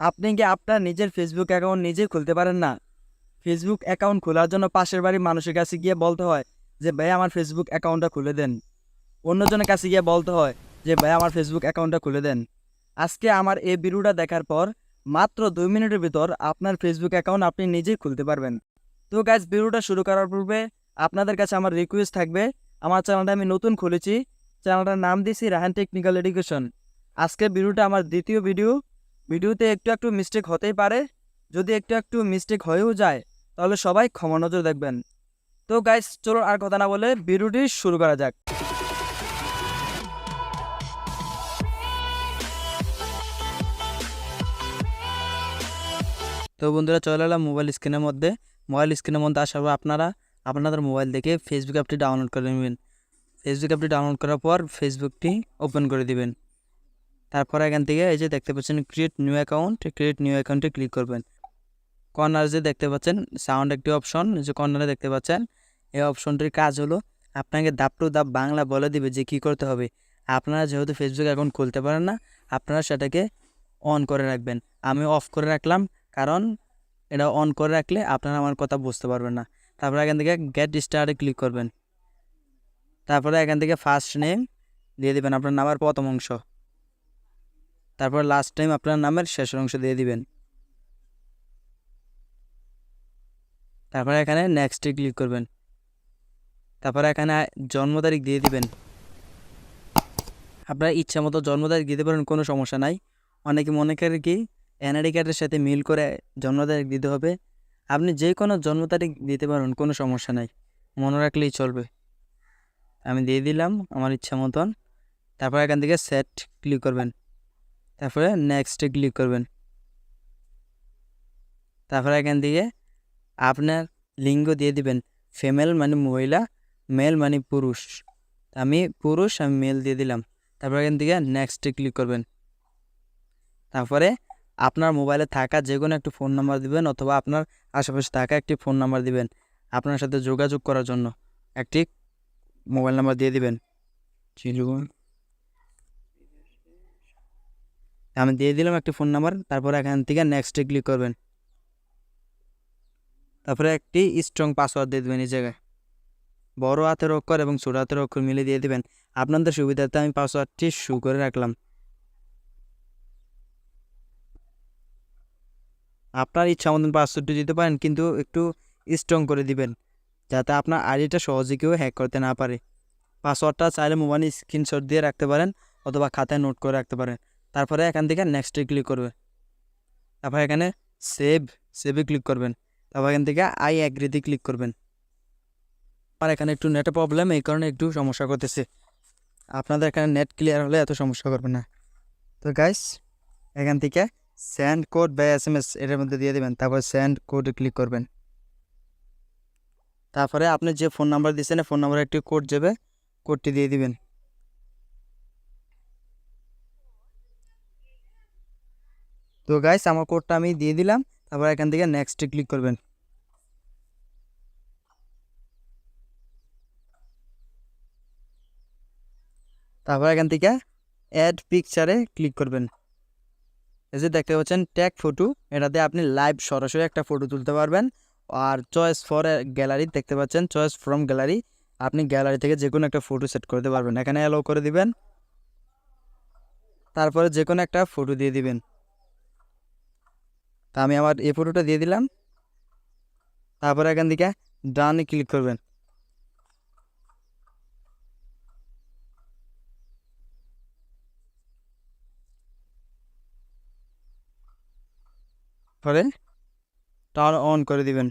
আপনি কি আপনার নিজের ফেসবুক অ্যাকাউন্ট নিজেই খুলতে পারেন না? ফেসবুক অ্যাকাউন্ট খোলার জন্য পাশের বাড়ির মানুষের কাছে গিয়ে বলতে হয় যে, ভাই, আমার ফেসবুক অ্যাকাউন্টটা খুলে দেন। অন্যজনের কাছে গিয়ে বলতে হয় যে, ভাই, আমার ফেসবুক অ্যাকাউন্টটা খুলে দেন। আজকে আমার এই ভিডিওটা দেখার পর মাত্র দুই মিনিটের ভিতর আপনার ফেসবুক অ্যাকাউন্ট আপনি নিজেই খুলতে পারবেন। তো গাইজ ভিডিওটা শুরু করার পূর্বে আপনাদের কাছে আমার রিকোয়েস্ট থাকবে। আমার চ্যানেলটা আমি নতুন খুলেছি। চ্যানেলটার নাম দিয়েছি রাহান টেকনিক্যাল এডুকেশন। আজকের ভিডিওটা আমার দ্বিতীয় ভিডিও ভিডিওতে একটু একটু মিস্টেক হতেই পারে। যদি একটু একটু মিস্টেক হয়েও যায়, তাহলে সবাই ক্ষমা নজর দেখবেন। তো গাইস চলো আর কথা না বলে ভিডিওটি শুরু করা যাক। তো বন্ধুরা, চলে এলাম মোবাইল স্ক্রিনের মধ্যে। মোবাইল স্ক্রিনের মধ্যে আসার পর আপনারা, আপনাদের মোবাইল থেকে ফেসবুক অ্যাপটি ডাউনলোড করে নেবেন। ফেসবুক অ্যাপটি ডাউনলোড করার পর ফেসবুকটি ওপেন করে দিবেন। তারপর এখান থেকে এই যে দেখতে পাচ্ছেন create new account create new অ্যাকাউন্টে ক্লিক করবেন। কর্নারে যে দেখতে পাচ্ছেন সাউন্ড একটি অপশন যে কর্নারে দেখতে পাচ্ছেন, এই অপশনটির কাজ হলো আপনাকে ধাপ টু ধাপ বাংলা বলে দিবে যে কী করতে হবে। আপনারা যেহেতু ফেসবুক অ্যাকাউন্ট খুলতে পারেন না, আপনারা সেটাকে অন করে রাখবেন। আমি অফ করে রাখলাম, কারণ এটা অন করে রাখলে আপনারা আমার কথা বুঝতে পারবেন না। তারপরে এখান থেকে গেট স্টার্টে ক্লিক করবেন। তারপরে এখান থেকে ফার্স্ট নেম দিয়ে দেবেন, আপনার নামার প্রথম অংশ। তারপর লাস্ট টাইম আপনার নামের শেষের অংশ দিয়ে দিবেন। তারপরে এখানে নেক্সটে ক্লিক করবেন। তারপরে এখানে জন্ম তারিখ দিয়ে দিবেন। আপনার ইচ্ছা মতো জন্ম তারিখ দিতে পারেন, কোনো সমস্যা নাই। অনেকে মনে করে কি এনআইডি কার্ডের সাথে মিল করে জন্ম তারিখ দিতে হবে। আপনি যে কোনো জন্ম তারিখ দিতে পারেন, কোনো সমস্যা নাই। মনে রাখলেই চলবে। আমি দিয়ে দিলাম আমার ইচ্ছা মতন। তারপর এখান থেকে সেট ক্লিক করবেন। তারপরে নেক্সটে ক্লিক করবেন। তারপরে এখান থেকে আপনার লিঙ্গ দিয়ে দিবেন। ফিমেল মানে মহিলা মেল মানে পুরুষ। আমি পুরুষ, আমি মেল দিয়ে দিলাম। তারপরে এখান থেকে নেক্সটে ক্লিক করবেন। তারপরে আপনার মোবাইলে থাকা যে কোনো একটি ফোন নাম্বার দিবেন অথবা আপনার আশেপাশে থাকা একটি ফোন নাম্বার দিবেন আপনার সাথে যোগাযোগ করার জন্য। একটি মোবাইল নাম্বার দিয়ে দিবেন। আমি দিয়ে দিলাম একটি ফোন নাম্বার তারপরে এখান থেকে নেক্সটে ক্লিক করবেন। তারপরে একটি স্ট্রং পাসওয়ার্ড দিয়ে দেবেন এই জায়গায়। বড় হাতের অক্ষর এবং ছোটো হাতের অক্ষর মিলে দিয়ে দেবেন। আপনাদের সুবিধার্থে আমি পাসওয়ার্ডটি শু করে রাখলাম। আপনার ইচ্ছা মতন পাসওয়ার্ডটি দিতে পারেন, কিন্তু একটু স্ট্রং করে দিবেন, যাতে আপনার আইডিটা সহজে কেউ হ্যাক করতে না পারে। পাসওয়ার্ডটা চাইলে মোবাইলে স্ক্রিনশট দিয়ে রাখতে পারেন, অথবা খাতায় নোট করে রাখতে পারেন। তারপরে এখান থেকে নেক্সটে ক্লিক করবে। তারপর এখানে সেভ সেভে ক্লিক করবেন। তারপর এখান থেকে আই অ্যাগ্রিতে ক্লিক করবেন। আর এখানে একটু নেটের প্রবলেম এই কারণে একটু সমস্যা করতেছে। আপনাদের এখানে নেট ক্লিয়ার হলে এত সমস্যা করবে না। তো গাইস এখান থেকে স্যান্ড কোড বা এস এম এস এটার মধ্যে দিয়ে দেবেন। তারপর স্যান্ড কোডে ক্লিক করবেন। তারপরে আপনি যে ফোন নাম্বার দিয়েছেন ফোন নাম্বারে একটি কোড যাবে। কোডটি দিয়ে দিবেন। তো গাইস আমার কোডটা আমি দিয়ে দিলাম। তারপর এখান থেকে নেক্সটে ক্লিক করবেন। তারপর এখান থেকে অ্যাড পিকচারে ক্লিক করবেন। এই যে দেখতে পাচ্ছেন ট্যাগ ফটো এটাতে আপনি লাইভ সরাসরি একটা ফটো তুলতে পারবেন। আর চয়েস ফর গ্যালারি দেখতে পাচ্ছেন চয়েস ফ্রম গ্যালারি আপনি গ্যালারি থেকে যে কোনো একটা ফটো সেট করতে পারবেন। এখানে অ্যালো করে দিবেন। তারপরে যে কোনো একটা ফটো দিয়ে দিবেন। তা আমি আমার এই ফটোটা দিয়ে দিলাম। তারপরে এখান থেকে ডানে ক্লিক করবেন। পরে টাওয়ার অন করে দিবেন।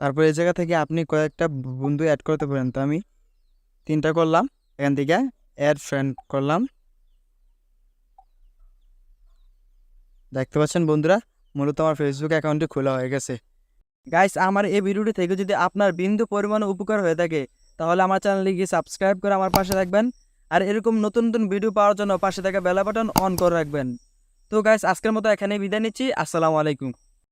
তারপর এই জায়গা থেকে আপনি কয়েকটা বন্ধু অ্যাড করতে পারেন। তো আমি তিনটা করলাম, এখান থেকে অ্যাড ফ্রেন্ড করলাম। দেখতে পাচ্ছেন বন্ধুরা? মূলত আমার ফেসবুক অ্যাকাউন্টটি খোলা হয়ে গেছে। গাইস আমার এই ভিডিওটি থেকে যদি আপনার বিন্দু পরিমাণ উপকার হয়ে থাকে, তাহলে আমার চ্যানেলে গিয়ে সাবস্ক্রাইব করে আমার পাশে থাকবেন। আর এরকম নতুন নতুন ভিডিও পাওয়ার জন্য পাশে থাকা বেলা বাটন অন করে রাখবেন। তো গাইস আজকের মতো এখানেই বিদায় নিচ্ছি। আসসালামু আলাইকুম।